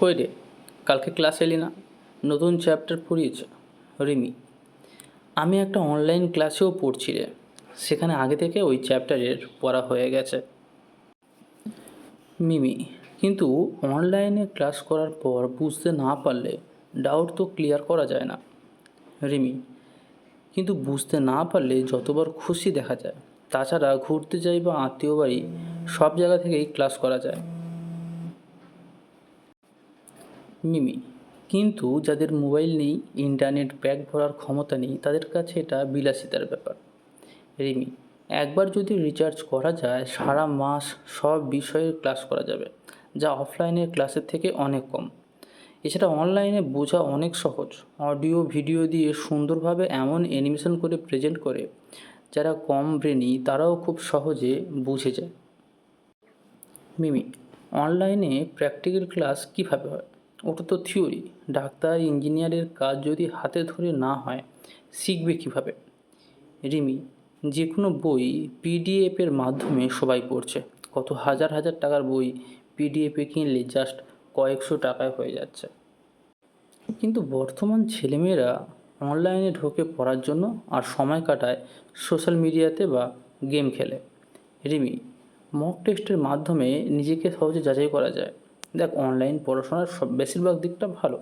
কই রে? কালকে ক্লাস এলি না? নতুন চ্যাপ্টার পড়িয়েছে? রিমি, আমি একটা অনলাইন ক্লাসেও পড়ছি রে। সেখানে আগে থেকে ওই চ্যাপ্টারের পড়া হয়ে গেছে। মিমি, কিন্তু অনলাইনে ক্লাস করার পর বুঝতে না পারলে ডাউট তো ক্লিয়ার করা যায় না। রিমি, কিন্তু বুঝতে না পারলে যতবার খুশি দেখা যায়, তাছাড়া ঘুরতে যাই বা আত্মীয় বাড়ি, সব জায়গা থেকেই ক্লাস করা যায়। মিমি। কিন্তু যাদের মোবাইল নেই, ইন্টারনেট প্যাক ভরার ক্ষমতা নেই, তাদের কাছে এটা বিলাসিতার ব্যাপার। রিমি, একবার যদি রিচার্জ করা যায়, সারা মাস সব বিষয়ের ক্লাস করা যাবে, যা অফলাইনের ক্লাসের থেকে অনেক কম। এছাড়া অনলাইনে বোঝা অনেক সহজ। অডিও ভিডিও দিয়ে সুন্দরভাবে এমন অ্যানিমেশন করে প্রেজেন্ট করে, যারা কম ব্রেনি তারাও খুব সহজে বুঝে যায়। মিমি অনলাইনে প্র্যাকটিক্যাল ক্লাস কীভাবে হয়? ওটা তো থিওরি ডাক্তার ইঞ্জিনিয়ারের কাজ যদি হাতে ধরে না হয়, শিখবে কীভাবে? রিমি যে কোনো বই পিডিএফের মাধ্যমে সবাই পড়ছে। কত হাজার হাজার টাকার বই পিডিএফে কিনলে জাস্ট কয়েকশো টাকায় হয়ে যাচ্ছে। কিন্তু বর্তমান ছেলেমেয়েরা অনলাইনে ঢোকে পড়ার জন্য আর সময় কাটায় সোশ্যাল মিডিয়াতে বা গেম খেলে। রিমি মক টেস্টের মাধ্যমে নিজেকে সহজে যাচাই করা যায়। দেখ অনলাইন পড়াশোনার সব বেশিরভাগ দিকটা ভালো।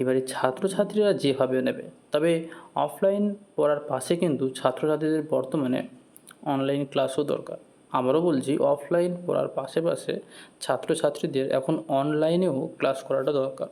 এবারে ছাত্রছাত্রীরা যেভাবে নেবে, তবে অফলাইন পড়ার পাশে কিন্তু ছাত্রছাত্রীদের বর্তমানে অনলাইন ক্লাসও দরকার। আবারও বলছি অফলাইন পড়ার পাশে পাশে ছাত্রছাত্রীদের এখন অনলাইনেও ক্লাস করাটা দরকার।